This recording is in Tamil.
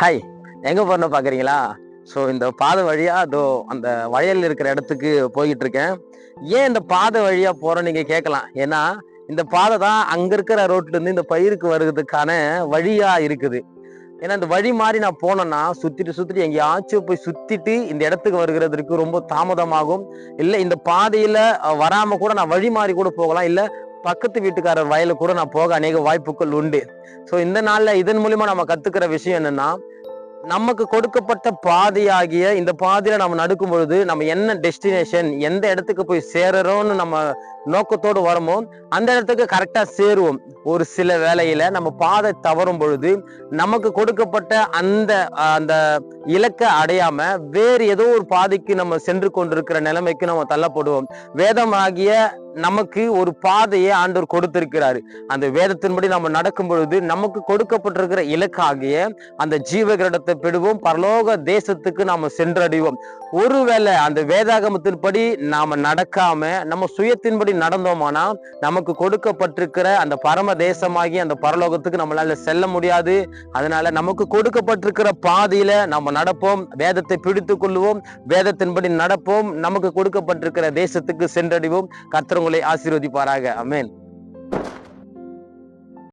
ஹாய் எங்கே போகணும் பார்க்குறீங்களா ஸோ இந்த பாதை வழியாக அதோ அந்த வயல் இருக்கிற இடத்துக்கு போய்கிட்டு இருக்கேன் ஏன் இந்த பாதை வழியாக போகிறோம் நீங்கள் கேட்கலாம். ஏன்னா இந்த பாதை தான் அங்கே இருக்கிற ரோட்லேருந்து இந்த பயிருக்கு வருகிறதுக்கான வழியாக இருக்குது. ஏன்னா இந்த வழி மாதிரி நான் போனேன்னா சுத்திட்டு சுத்திட்டு எங்கேயாச்சும் போய் சுத்திட்டு இந்த இடத்துக்கு வருகிறதுக்கு ரொம்ப தாமதமாகும். இல்லை இந்த பாதையில வராமல் வராம கூட நான் வழி மாறி கூட போகலாம். இல்லை பக்கத்து வீட்டுக்காரர் வயலுக்கு கூட நான் போக அநேக வாய்ப்புகள் உண்டு. ஸோ இந்த நாளில் இதன் மூலிமா நம்ம கத்துக்கிற விஷயம் என்னன்னா நமக்கு கொடுக்கப்பட்ட பாதையாகிய இந்த பாதையில நம்ம நடக்கும் பொழுது நம்ம என்ன டெஸ்டினேஷன் எந்த இடத்துக்கு போய் சேரறோம்னு நம்ம நோக்கத்தோடு வரமோ அந்த இடத்துக்கு கரெக்டா சேருவோம். ஒரு சில வேலையில் நம்ம பாதை தவறும் பொழுது நமக்கு கொடுக்கப்பட்ட அந்த அந்த இலக்கை அடையாம வேறு ஏதோ ஒரு பாதைக்கு நம்ம சென்று கொண்டிருக்கிற நிலைமைக்கு நம்ம தள்ளப்படுவோம். வேதமாகிய நமக்கு ஒரு பாதையை ஆண்டவர் கொடுத்திருக்கிறாரு. அந்த வேதத்தின்படி நம்ம நடக்கும் பொழுது நமக்கு கொடுக்கப்பட்டிருக்கிற இலக்காகிய அந்த ஜீவகிரடத்தை பெறுவோம். பரலோக தேசத்துக்கு நாம சென்றடைவோம். ஒருவேளை அந்த வேதாகமத்தின்படி நாம நடக்காம நம்ம சுயத்தின்படி நடந்தோமானா நமக்கு கொடுக்கப்பட்டிருக்கிற அந்த பரம தேசமாகி அந்த பரலோகத்துக்கு நம்மளால செல்ல முடியாது. அதனால நமக்கு கொடுக்கப்பட்டிருக்கிற பாதையில நம்ம நடப்போம் வேதத்தை பிடித்து கொள்வோம் வேதத்தின்படி நடப்போம் நமக்கு கொடுக்கப்பட்டிருக்கிற தேசத்துக்கு சென்றடைவோம். கத்திரங்களை ஆசீர்வதிப்பாராக. அமேன்